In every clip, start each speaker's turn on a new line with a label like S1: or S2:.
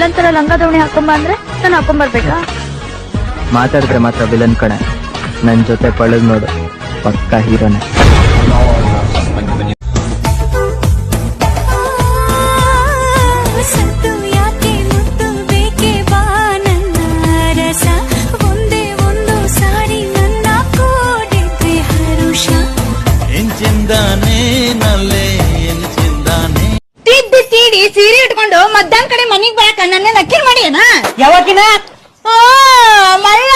S1: Villain ತರ ಲಂಗ ದೋಣಿ ಹಾಕೊಂಬ ಅಂದ್ರೆ ನಾನು ಹಾಕೊಂಬರ್ಬೇಕಾ
S2: ಮಾತಾಡಿದ್ರೆ ಮಾತ್ರ ವಿಲನ್ ಕಣೆ. ನನ್ ಜೊತೆ ಪಳದ್ ನೋಡು. ಪಕ್ಕ ಹೀರೋನೆ.
S3: ತಿದ್ದಿ ತೀಡಿ ಸೀರೆ ಇಟ್ಕೊಂಡು ಮಧ್ಯಾಹ್ನ ಕಡೆ ನನ್ನ ನಕ್ಕಿರ್ ಮಾಡಿ ಏನ
S4: ಯಾವಾಗಿನ
S3: ಆ, ಮಳ್ಳ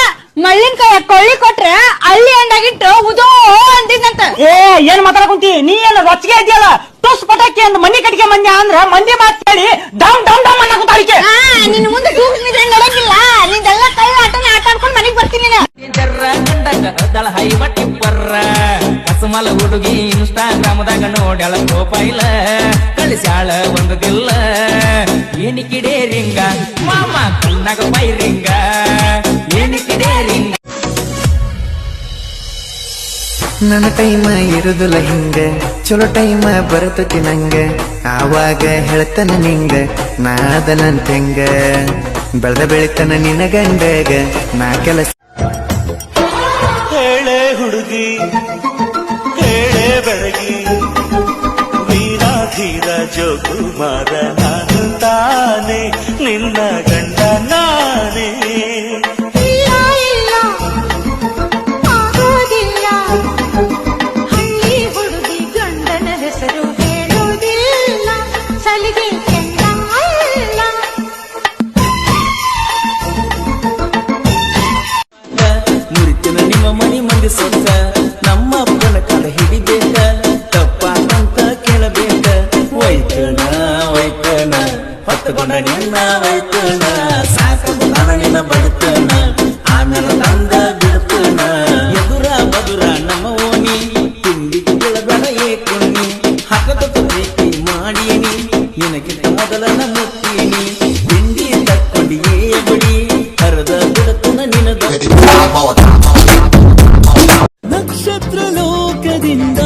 S3: ಮಳ್ಳಿನ ಕೈ ಕೊಳ್ಳಿ ಕೊಟ್ರೆ ಅಲ್ಲಿ ಎಂಡಾಗಿಟ್ಟು ಉದೋ ಅಂದಿದ್ದಂತ
S4: ಏ ಏನ್ ಮಾತಾಡಕುಂತಿ ನೀ ಎಲ್ಲ ರೊಚ್ಚಿಗೆ ಇದೆಯಲ್ಲ ತುಸ್ ಪಟಾಕಿ ಅಂದ್ ಮನಿ ಕಟ್ಟಿಗೆ ಮಂದಿ ಅಂದ್ರ ಮಂದಿ ಮಾತ್ ಕೇಳಿ ಡಮ್ ಡಮ್ ಡಮ್ ಅನ್ನಕುಂತಾಳಿಕೆ
S3: ಆ ನಿನ್ ಮುಂದೆ ತೂಗಿದ್ರೆ ನಡೆಯಂಗಿಲ್ಲ ನಿಂದೆಲ್ಲ ಕೈ ಆಟನ ಆಟ ಆಡ್ಕೊಂಡು ಮನೆಗ್ ಬರ್ತೀನಿ ನೀನು.
S5: ಕಸಮಲ ಹುಡುಗಿ ಇನ್ಸ್ಟಾಗ್ರಾಮದಾಗ ನೋಡ್ಯಾಳ ಪ್ರೊಫೈಲ ಕಳಿಸ್ಯಾಳ ಒಂದು ದಿಲ್ಲ. ಏನಿಕಿಡೇ ರಿಂಗ ಮಾಮ ಕಣ್ಣಾಗ ಪೈರಿಂಗ ಏನಿಕಿಡೇ ರಿಂಗ.
S6: ನನ್ನ ಟೈಮ ಇರುದಿಲ್ಲ ಹಿಂಗ. ಚಲೋ ಟೈಮ ಬರ್ತತಿ ನಂಗ. ಆವಾಗ ಹೇಳ್ತನ ನಿಂಗ ನಾದ ನನ್ ತೆಂಗ ಬೆಳೆದ ಬೆಳಿತನ ನಿನ್ನ ಗಂಡಗ ನಾ ಕೆಲಸ.
S7: ಹೇಳೆ ಹುಡುಗಿ ಹೇಳೆ ಬೆಳಗಿ ವೀರಾಧೀರ ಜೋಕುಮಾರ ನಾನು ತಾನೆ ನಿನ್ನ ಗಂಡ ನಾನೇ.
S8: ಇಲ್ಲ ಕಟ್ಕೊಂಡ ನಿನ್ನ ಒಯ್ತನ ಸಾಕು ನಿನ್ನ ಬಡತನ ಆಮೇಲೆ ತಂದ ಬಿಡ್ತನ ಎದುರ
S5: ಬದುರ ನಮ್ಮ ಓನಿ ತಿಂಡಿ ಬೆಳಬೇಡ ಏಕೋಣಿ ಹಗದ ಪ್ರೀತಿ ಮಾಡೀನಿ ನಿನಗಿಂತ ಮೊದಲ ನಮ್ಮತ್ತೀನಿ ತಿಂಡಿ ತಕ್ಕೊಂಡು ಏ ಬಿಡಿ ಕರೆದ ಬಿಡತನ ನಿನದ. ನಕ್ಷತ್ರ ಲೋಕದಿಂದ